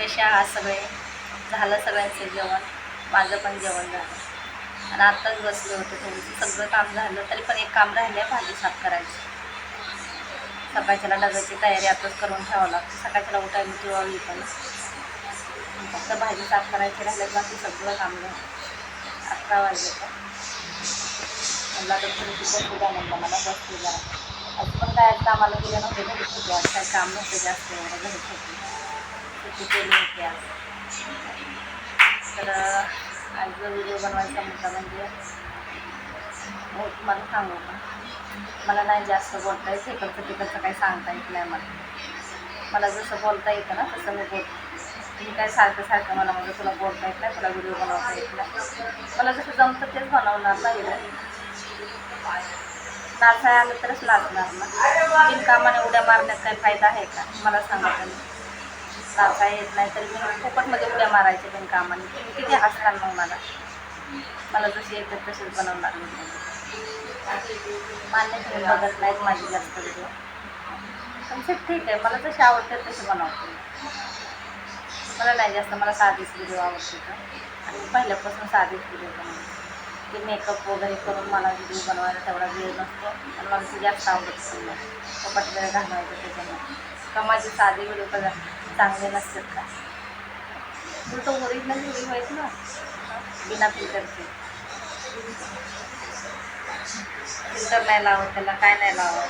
कसे आहात सगळे झालं सगळ्यांचं जेवण माझं पण जेवण झालं. आणि आत्ताच बसले होते थोडंसं सगळं काम झालं तरी पण एक काम राहिलं आहे भाजी साफ करायची. सकाळच्याला डब्याची तयारी आताच करून ठेवावं लागतं. सकाळच्याला उठायला जेव्हा पण. फक्त भाजी साफ करायची राहिलं बाकी सगळं काम झालं. अकरा वाजले तर. मला तर थोडीशी बसू द्या म्हणलं मला बसू द्या. आज पण काय आज कामाला गेले नव्हते घरी खूप वाटत काय काम नव्हते जास्त एवढं घरी होते सुट्टी केली होती आज तर आजचा व्हिडिओ बनवायचा मुद्दा म्हणजे हो तुम्हाला सांगू का? मला नाही जास्त बोलता येत इकडचं तिकडचं काही सांगता येत नाही मला. मला जसं बोलता येतं ना तसं मी बोल तुम्ही काय सारखं सारखं मला म्हणजे तुला बोलता येत नाही तुला व्हिडिओ बनवता येत नाही. मला जसं जमतं तेच बनवणार नाही नाचाय आलं तरच लागणार ना. बिनकामाने उड्या मारण्यात काही फायदा आहे का? मला सांगा तुम्ही. नाचा येत नाही तर मी फुकटमध्ये म्हणजे उड्या मारायचे बिनकामाने तुम्ही किती हसणार मग मला. मला जशी येते तशीच बनवणार मी मान्य तुम्ही बघत नाहीत माझी जास्त व्हिडिओ पण ठीक आहे मला जशी आवडते तशी बनवते. मला नाही जास्त मला साधीच व्हिडिओ आवडते का आणि पहिल्यापासून साधीच व्हिडिओ बनवते. ते मेकअप वगैरे करून मला व्हिडिओ बनवायला तेवढा वेळ नसतो. आणि मला ती जास्त आवडत पण नाही. कपाट वेळ घालवायचं त्याच्यामुळे. का माझे साधे व्हिडिओ कदा चांगले नसतात का? उलट ओरिजिनल व्हिडिओ आहेत ना बिना फिल्टरचे फिल्टर नाही लावत त्याला काय नाही लावत.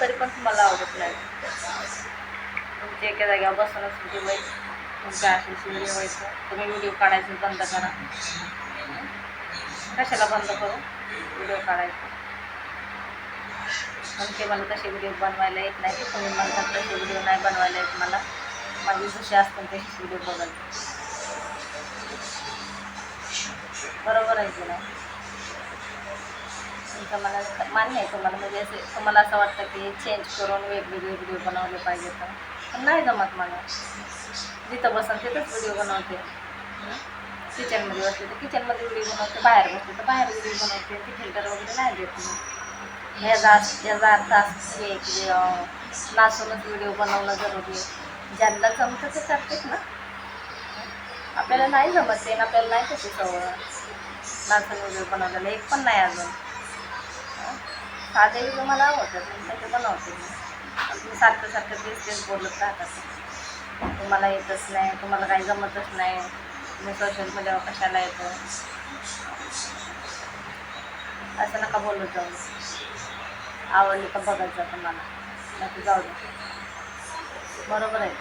तरी पण तुम्हाला आवडत नाही. तुमच्या एका जागेवर बसूनच म्हणजे व्हिडिओ व्हायचं तुमच्या असेल व्हिडिओ व्हायचं तुम्ही व्हिडिओ काढायचं बंद करा. कशाला बंद करू? व्हिडिओ काढायचं. पण ते मला तसे व्हिडिओ बनवायला येत नाही. तुम्ही म्हणतात तसे व्हिडिओ नाही बनवायला येत मला. जसे असतात तशीच व्हिडिओ बघायचे बरोबर आहे की नाही? तुमचं मला मान्य आहे तुम्हाला म्हणजे असे तुम्हाला असं वाटतं की चेंज करून वेगवेगळे व्हिडिओ बनवले पाहिजे तर पण नाही जमत मला. जिथं बसून तिथंच व्हिडिओ बनवते. किचनमध्ये बसले तर किचनमध्ये व्हिडिओ बनवते बाहेर बसले तर बाहेर व्हिडिओ बनवते. ती फिल्टर वगैरे नाही देत मी. ह्याचा याचा अर्थ असं की नाचूनच व्हिडिओ बनवणं जरुरी आहे. ज्यांना जमतं ते करतेच ना. आपल्याला नाही जमत ते आपल्याला नाही कशी सवय नाचून वगैरे बनवलेलं एक पण नाही अजून. साधे व्हिडिओ मला आवडतात मी तसे बनवते मी तुम्ही सारखं सारखं तेच तेच बोलत राहतात. तुम्हाला येतच नाही तुम्हाला काही जमतच नाही. तुम्ही सोशल मीडियावर कशाला येतो? असं नका बोलत जाऊ. आवडली का बघत जा तुम्हाला? नाही जाऊ दे. बरोबर आहे.